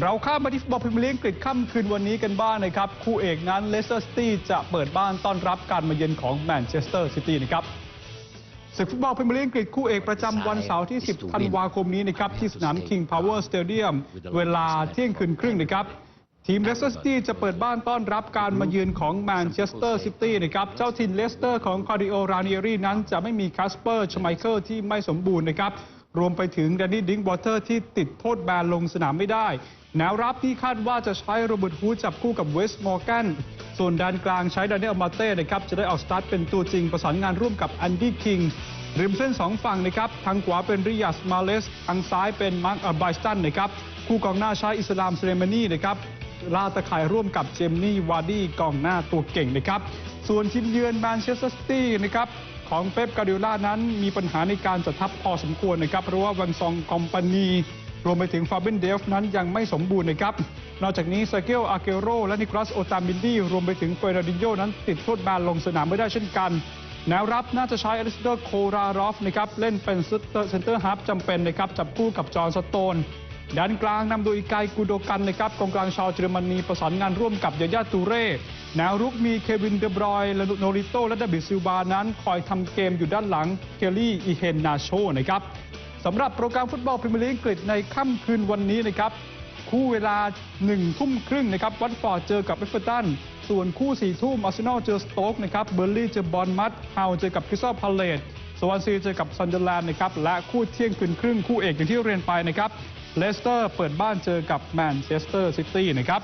เราข้ามมาที่ฟุตบอลพรีเมียร์ลีกอังกฤษค่ำคืนวันนี้กันบ้างนะครับ คู่เอกนั้นเลสเตอร์ซิตี้จะเปิดบ้านต้อนรับการมาเยือนของแมนเชสเตอร์ซิตี้นะครับศึกฟุตบอลพรีเมียร์ลีกอังกฤษคู่เอกประจำวันเสาร์ที่ 10 ธันวาคมนี้นะครับ ที่สนาม King Power Stadium เวลาเที่ยงคืนครึ่งนะครับ ทีมเลสเตอร์ซิตี้จะเปิดบ้านต้อนรับการมาเยือนของแมนเชสเตอร์ซิตี้นะครับเจ้าถิ่นเลสเตอร์ของคาร์ดิโอราเนียรีนั้นจะไม่มีคาสเปอร์ชไมเคิลที่ไม่สมบูรณ์นะครับรวมไปถึงแดนนี่ดิงวอเตอร์ที่ติดโทษแบนลงสนามไม่ได้ แนวรับที่คาดว่าจะใช้โรเบิร์ตฮูดจับคู่กับเวสต์มอร์แกนส่วนด้านกลางใช้ดานิเอลมาเต้นะครับจะได้ออกสตาร์ทเป็นตัวจริงประสานงานร่วมกับอันดี้คิงริมเส้น 2 ฝั่งนะครับ ทางขวาเป็นริยัสมาเลส ทางซ้ายเป็นมาร์คอัลไบสตันนะครับ คู่กองหน้าใช้อิสลามเซเลมานีนะครับ ลาตะข่ายร่วมกับเจมนี่วาร์ดี้กองหน้าตัวเก่งนะครับ ส่วนทีมเยือนแมนเชสเตอร์ซิตี้นะครับ ของเป๊ปกาดิล่านั้นมีปัญหาในการจัดทัพพอสมควรนะครับ เพราะว่าวังซองคอมปานี รวมไปถึงฟาเบนเดฟนั้นยังไม่สมบูรณ์นะครับ นอกจากนี้ซาเกลอาเกโรและนิคลัสโอตามินดีรวมไปถึงเฟรดินโยนั้นติดโทษแบนลงสนามไม่ได้เช่นกัน แนวรับน่าจะใช้อลิสเดอร์โครารอฟนะครับเล่นเป็นเซนเตอร์ฮับจำเป็นนะครับจับคู่กับจอห์นสโตนด้านกลางนำโดยอีกายกูโดกันนะครับกองกลางชาวเยอรมนีประสานงานร่วมกับยายาตูเร่แนวรุกมีเควินเดบรอยและโนริโตและดาบิซิลบานั้น คอยทำเกมอยู่ด้านหลังเคลลี่อีเฮนนาโชนะครับ สำหรับโปรแกรมฟุตบอลพรีเมียร์ลีกอังกฤษในค่ำคืนวันนี้นะครับคู่เวลา1ทุ่มครึ่งนะครับวัตฟอร์ดเจอกับเอฟเวอร์ตันส่วนคู่4ทุ่มอาร์เซนอลเจอสโต๊กนะครับเบอร์ลี่เจอบอลมัดฮาวเจอกับคริสตัลพาเลตสวอนซีเจอกับซันเดอร์แลนด์นะครับและคู่เที่ยงคืนครึ่งคู่เอกอย่างที่เรียนไปนะครับเลสเตอร์เปิดบ้านเจอกับแมนเชสเตอร์ซิตี้นะครับ